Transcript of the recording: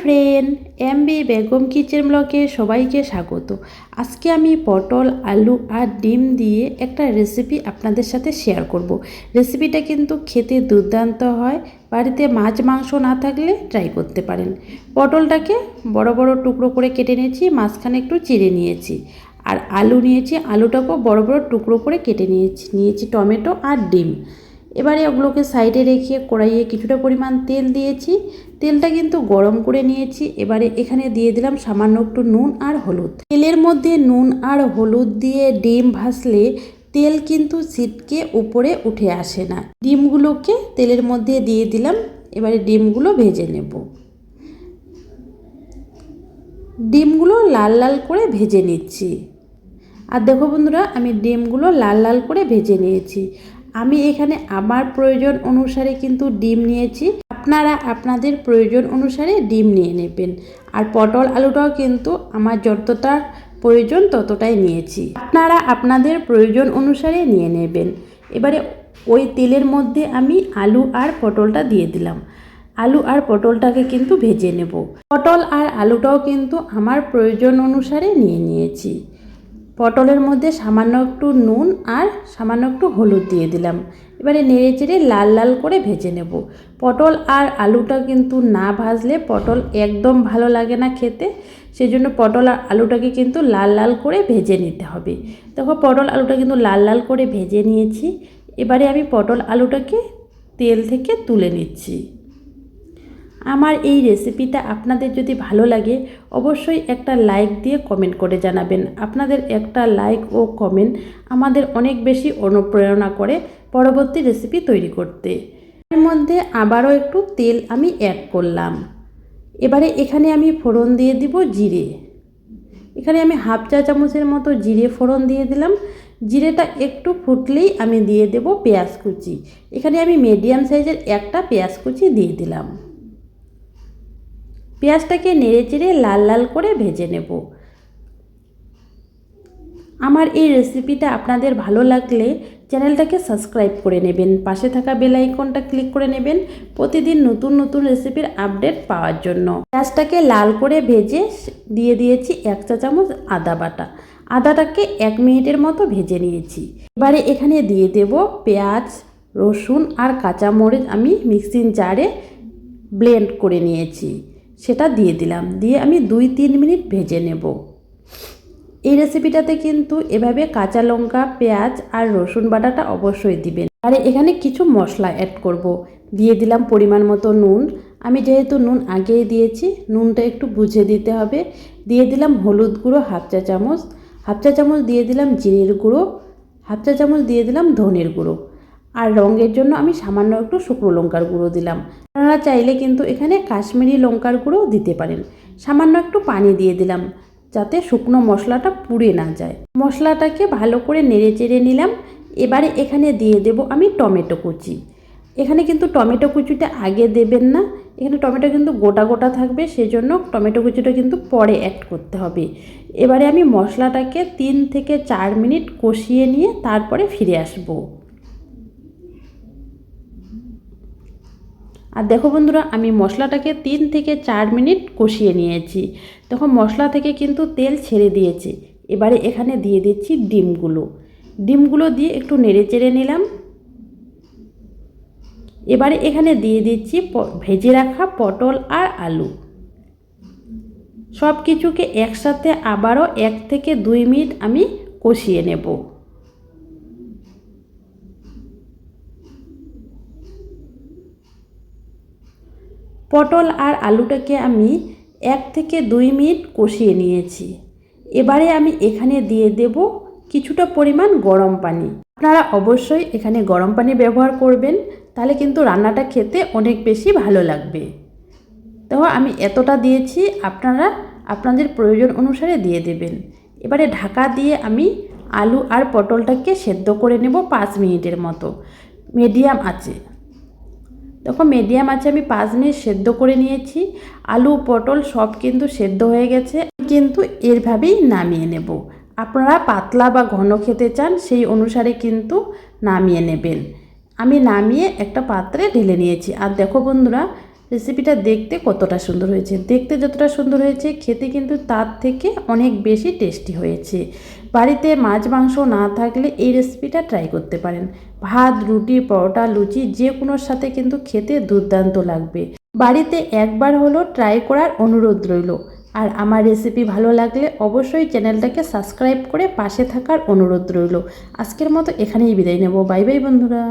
Friend M B Begum kitchen ব্লকে সবাইকে স্বাগত। আজকে আমি পটল, আলু আর ডিম দিয়ে একটা রেসিপি আপনাদের সাথে শেয়ার করব। রেসিপিটা কিন্তু খেতে দুর্দান্ত হয়, বাড়িতে মাছ, মাংস না থাকলে ট্রাই করতে পারেন। পটলটাকে বড় বড় টুকরো করে কেটে নিয়েছি, মাঝখানে একটু চিড়ে নিয়েছি। আর আলু নিয়েছি, আলুটাকেও বড় বড় টুকরো করে কেটে নিয়েছি নিয়েছি টমেটো আর ডিম। এবারে ওগুলোকে সাইডে রেখে কড়াইয়ে কিছুটা পরিমাণ তেল দিয়েছি। তেলটা কিন্তু গরম করে নিয়েছি। এবারে এখানে দিয়ে দিলাম সামান্য একটু নুন আর হলুদ। তেলের মধ্যে নুন আর হলুদ দিয়ে ডিম ভাসলে তেল কিন্তু ছিটকে উপরে উঠে আসে না। ডিমগুলোকে তেলের মধ্যে দিয়ে দিলাম। এবারে ডিমগুলো ভেজে নেব। ডিমগুলো লাল লাল করে ভেজে নিচ্ছি। আর দেখো বন্ধুরা, আমি ডিমগুলো লাল লাল করে ভেজে নিয়েছি। আমি এখানে আমার প্রয়োজন অনুসারে কিন্তু ডিম নিয়েছি। আপনারা আপনাদের প্রয়োজন অনুসারে ডিম নিয়ে নেবেন। আর পটল আলুটাও কিন্তু আমার যতটা প্রয়োজন ততটাই নিয়েছি। আপনারা আপনাদের প্রয়োজন অনুসারে নিয়ে নেবেন। এবারে ওই তেলের মধ্যে আমি আলু আর পটলটা দিয়ে দিলাম। আলু আর পটলটাকে কিন্তু ভেজে নেব। পটল আর আলুটাও কিন্তু আমার প্রয়োজন অনুসারে নিয়ে নিয়েছি। পটলের মধ্যে সামান্য একটু নুন আর সামান্য একটু হলুদ দিয়ে দিলাম। এবারে নেড়ে চেড়ে লাল লাল করে ভেজে নেব। পটল আর আলুটা কিন্তু না ভাজলে পটল একদম ভালো লাগে না খেতে। সেই জন্য পটল আর আলুটাকে কিন্তু লাল লাল করে ভেজে নিতে হবে। দেখো, পটল আলুটা কিন্তু লাল লাল করে ভেজে নিয়েছি। এবারে আমি পটল আলুটাকে তেল থেকে তুলে নিচ্ছি। আমার এই রেসিপিটা আপনাদের যদি ভালো লাগে, অবশ্যই একটা লাইক দিয়ে কমেন্ট করে জানাবেন। আপনাদের একটা লাইক ও কমেন্ট আমাদের অনেক বেশি অনুপ্রেরণা করে পরবর্তী রেসিপি তৈরি করতে। এর মধ্যে আবারও একটু তেল আমি অ্যাড করলাম। এবারে এখানে আমি ফোড়ন দিয়ে দিব জিরে। এখানে আমি হাফ চা চামচের মতো জিরে ফোড়ন দিয়ে দিলাম। জিরেটা একটু ফুটলেই আমি দিয়ে দেব পেঁয়াজ কুচি। এখানে আমি মিডিয়াম সাইজের একটা পেঁয়াজ কুচি দিয়ে দিলাম। পেঁয়াজটাকে নেড়ে চেড়ে লাল লাল করে ভেজে নেব। আমার এই রেসিপিটা আপনাদের ভালো লাগলে চ্যানেলটাকে সাবস্ক্রাইব করে নেবেন, পাশে থাকা বেল আইকনটা ক্লিক করে নেবেন প্রতিদিন নতুন নতুন রেসিপির আপডেট পাওয়ার জন্য। পেঁয়াজটাকে লাল করে ভেজে দিয়ে দিয়েছি এক চা চামচ আদা বাটা। আদাটাকে এক মিনিটের মতো ভেজে নিয়েছি। এবারে এখানে দিয়ে দেব পেঁয়াজ, রসুন আর কাঁচামরিচ আমি মিক্সিং জারে ব্লেন্ড করে নিয়েছি। সেটা দিয়ে দিলাম। দিয়ে আমি দুই তিন মিনিট ভেজে নেব। এই রেসিপিটাতে কিন্তু এভাবে কাঁচা লঙ্কা, পেঁয়াজ আর রসুন বাটাটা অবশ্যই দিবেন। আর এখানে কিছু মশলা অ্যাড করব। দিয়ে দিলাম পরিমাণ মতো নুন। আমি যেহেতু নুন আগেই দিয়েছি, নুনটা একটু বুঝে দিতে হবে। দিয়ে দিলাম হলুদ গুঁড়ো হাফ চা চামচ। হাফ চা চামচ দিয়ে দিলাম জিরের গুঁড়ো। হাফ চা চামচ দিয়ে দিলাম ধনের গুঁড়ো। আর রঙের জন্য আমি সামান্য একটু শুকনো লঙ্কার গুঁড়ো দিলাম। আপনারা চাইলে কিন্তু এখানে কাশ্মীরি লঙ্কার গুঁড়ো দিতে পারেন। সামান্য একটু পানি দিয়ে দিলাম, যাতে শুকনো মশলাটা পুড়ে না যায়। মশলাটাকে ভালো করে নেড়ে চেড়ে নিলাম। এবারে এখানে দিয়ে দেব আমি টমেটো কুচি। এখানে কিন্তু টমেটো কুচিটা আগে দেবেন না। এখানে টমেটো কিন্তু গোটা গোটা থাকবে, সেজন্য টমেটো কুচিটা কিন্তু পরে অ্যাড করতে হবে। এবারে আমি মশলাটাকে তিন থেকে চার মিনিট কষিয়ে নিয়ে তারপরে ফিরে আসব। আর দেখো বন্ধুরা, আমি মশলাটাকে তিন থেকে চার মিনিট কষিয়ে নিয়েছি। তখন মশলা থেকে কিন্তু তেল ছেড়ে দিয়েছে। এবারে এখানে দিয়ে দিচ্ছি ডিমগুলো। ডিমগুলো দিয়ে একটু নেড়ে চেড়ে নিলাম। এবারে এখানে দিয়ে দিচ্ছি ভেজে রাখা পটল আর আলু। সব কিছুকে একসাথে আবারও এক থেকে দুই মিনিট আমি কষিয়ে নেব। পটল আর আলুটাকে আমি এক থেকে দুই মিনিট কষিয়ে নিয়েছি। এবারে আমি এখানে দিয়ে দেব কিছুটা পরিমাণ গরম পানি। আপনারা অবশ্যই এখানে গরম পানি ব্যবহার করবেন, তাহলে কিন্তু রান্নাটা খেতে অনেক বেশি ভালো লাগবে। তো আমি এতটা দিয়েছি, আপনারা আপনাদের প্রয়োজন অনুসারে দিয়ে দেবেন। এবারে ঢাকা দিয়ে আমি আলু আর পটলটাকে সেদ্ধ করে নেব পাঁচ মিনিটের মতো। মিডিয়াম আছে তখন মিডিয়াম আছে, আমি পাঁচ মিনিট সেদ্ধ করে নিয়েছি। আলু, পটল সব কিন্তু সেদ্ধ হয়ে গেছে। কিন্তু এরভাবেই নামিয়ে নেব। আপনারা পাতলা বা ঘন খেতে চান, সেই অনুসারে কিন্তু নামিয়ে নেবেন। আমি নামিয়ে একটা পাত্রে ঢেলে নিয়েছি। আর দেখো বন্ধুরা রেসিপিটা দেখতে কতটা সুন্দর হয়েছে। দেখতে যতটা সুন্দর হয়েছে, খেতে কিন্তু তার থেকে অনেক বেশি টেস্টি হয়েছে। বাড়িতে মাছ, মাংস না থাকলে এই রেসিপিটা ট্রাই করতে পারেন। ভাত, রুটি, পরোটা, লুচি যে কোনোর সাথে কিন্তু খেতে দুর্দান্ত লাগবে। বাড়িতে একবার হলো ট্রাই করার অনুরোধ রইল। আর আমার রেসিপি ভালো লাগলে অবশ্যই চ্যানেলটাকে সাবস্ক্রাইব করে পাশে থাকার অনুরোধ রইল। আজকের মতো এখানেই বিদায় নেব। বাই বাই বন্ধুরা।